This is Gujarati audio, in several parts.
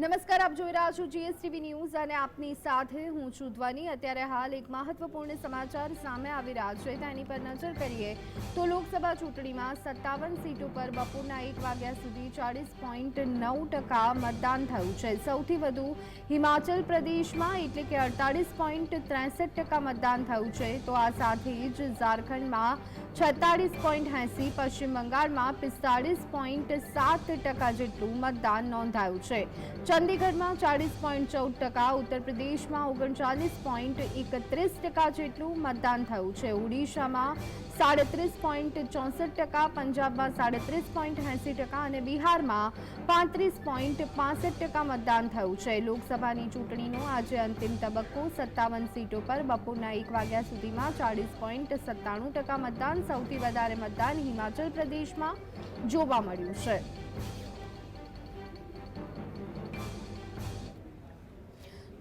નમસ્કાર, આપ જોઈ રહ્યા છો જીએસટીવી ન્યૂઝ અને આપની સાથે હું છું ધ્વની. અત્યારે હાલ એક મહત્વપૂર્ણ સમાચાર સામે આવી રહ્યા છે. તેની પર નજર કરીએ તો લોકસભા ચૂંટણીમાં સત્તાવન સીટો પર બપોરના એક વાગ્યા સુધી ચાળીસ પોઈન્ટ નવ ટકા મતદાન થયું છે. સૌથી વધુ હિમાચલ પ્રદેશમાં એટલે કે અડતાળીસ પોઈન્ટ ત્રેસઠ ટકા મતદાન થયું છે. તો આ સાથે જ ઝારખંડમાં છત્તાળીસ પોઈન્ટ એંસી, પશ્ચિમ બંગાળમાં પિસ્તાળીસ પોઈન્ટ સાત ટકા જેટલું મતદાન નોંધાયું છે. ચંદીગઢમાં ચાળીસ પોઈન્ટ ચૌદ ટકા ઉત્તર પ્રદેશમાં ઓગણચાલીસ પોઈન્ટ એકત્રીસ ટકા જેટલું મતદાન થયું છે. ઓડિશામાં સાડત્રીસ પોઈન્ટ ચોસઠ ટકા, પંજાબમાં સાડત્રીસ પોઈન્ટ એંસી ટકા અને બિહારમાં પાંત્રીસ પોઈન્ટ પાસઠ ટકા મતદાન થયું છે. લોકસભાની ચૂંટણીનો આજે અંતિમ તબક્કો, સત્તાવન સીટો પર બપોરના એક વાગ્યા સુધીમાં ચાળીસ પોઈન્ટ સત્તાણું ટકા મતદાન, સૌથી વધારે મતદાન હિમાચલ પ્રદેશમાં જોવા મળ્યું છે.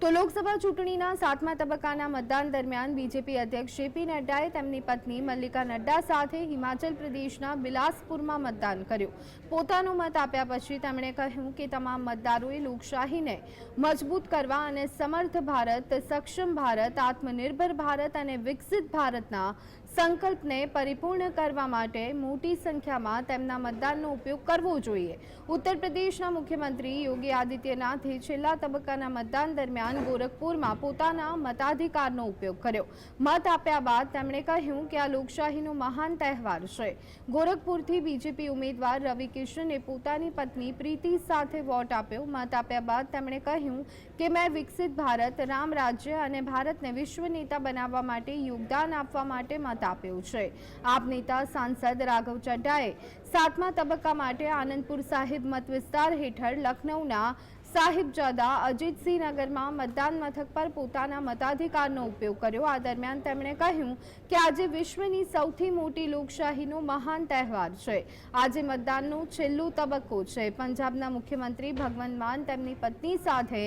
તો લોકસભા ચૂંટણીના સાતમા તબક્કાના મતદાન દરમિયાન બીજેપી અધ્યક્ષ જેપી નડ્ડાએ તેમની પત્ની મલ્લિકા નડ્ડા સાથે હિમાચલ પ્રદેશના બિલાસપુરમાં મતદાન કર્યું. પોતાનો મત આપ્યા પછી તેમણે કહ્યું કે તમામ મતદારોએ લોકશાહીને મજબૂત કરવા અને સમર્થ ભારત, સક્ષમ ભારત, આત્મનિર્ભર ભારત અને વિકસિત ભારતના સંકલ્પને પરિપૂર્ણ કરવા માટે મોટી સંખ્યામાં તેમના મતદાનનો ઉપયોગ કરવો જોઈએ. ઉત્તર પ્રદેશના મુખ્યમંત્રી યોગી આદિત્યનાથે છેલ્લા તબક્કાના મતદાન દરમિયાન ગોરખપુરમાં પોતાના મતાધિકારનો ઉપયોગ કર્યો. મત આપ્યા બાદ તેમણે કહ્યું કે આ લોકશાહીનો મહાન તહેવાર છે. ગોરખપુરથી બીજેપી ઉમેદવાર રવિ કિશને પોતાની પત્ની પ્રીતિ સાથે વોટ આપ્યો. મત આપ્યા બાદ તેમણે કહ્યું કે મેં વિકસિત ભારત, રામ રાજ્ય અને ભારતને વિશ્વ નેતા બનાવવા માટે યોગદાન આપવા માટે મત આપ્યો છે. આપ નેતા સાંસદ રાઘવ ચડ્ડાએ સાતમા તબક્કા માટે આનંદપુર સાહિબ મત વિસ્તાર હેઠળ લખનૌના સાહિબજાદા અજીતસિંહ નગરમાં મતદાન મથક પર પોતાના મતાધિકારનો ઉપયોગ કર્યો. આ દરમિયાન તેમણે કહ્યું કે આજે વિશ્વની સૌથી મોટી લોકશાહીનો મહાન તહેવાર છે. આજે મતદાનનો છેલ્લો તબક્કો છે. પંજાબના મુખ્યમંત્રી ભગવંત માન તેમની પત્ની સાથે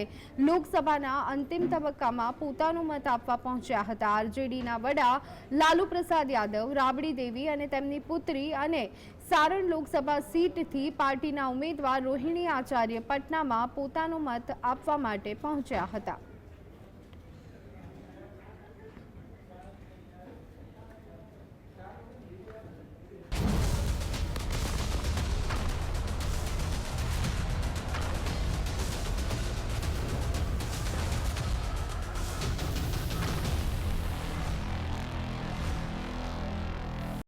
લોકસભાના અંતિમ તબક્કામાં પોતાનો મત આપવા પહોંચ્યા હતા. આરજેડીના વડા લાલુ પ્રસાદ યાદવ, રાબડી દેવી અને તેમની પુત્રી અને સારણ લોકસભા સીટથી પાર્ટીના ઉમેદવાર રોહિણી આચાર્ય પટનામાં પોતાનો મત આપવા માટે પહોંચ્યા હતા.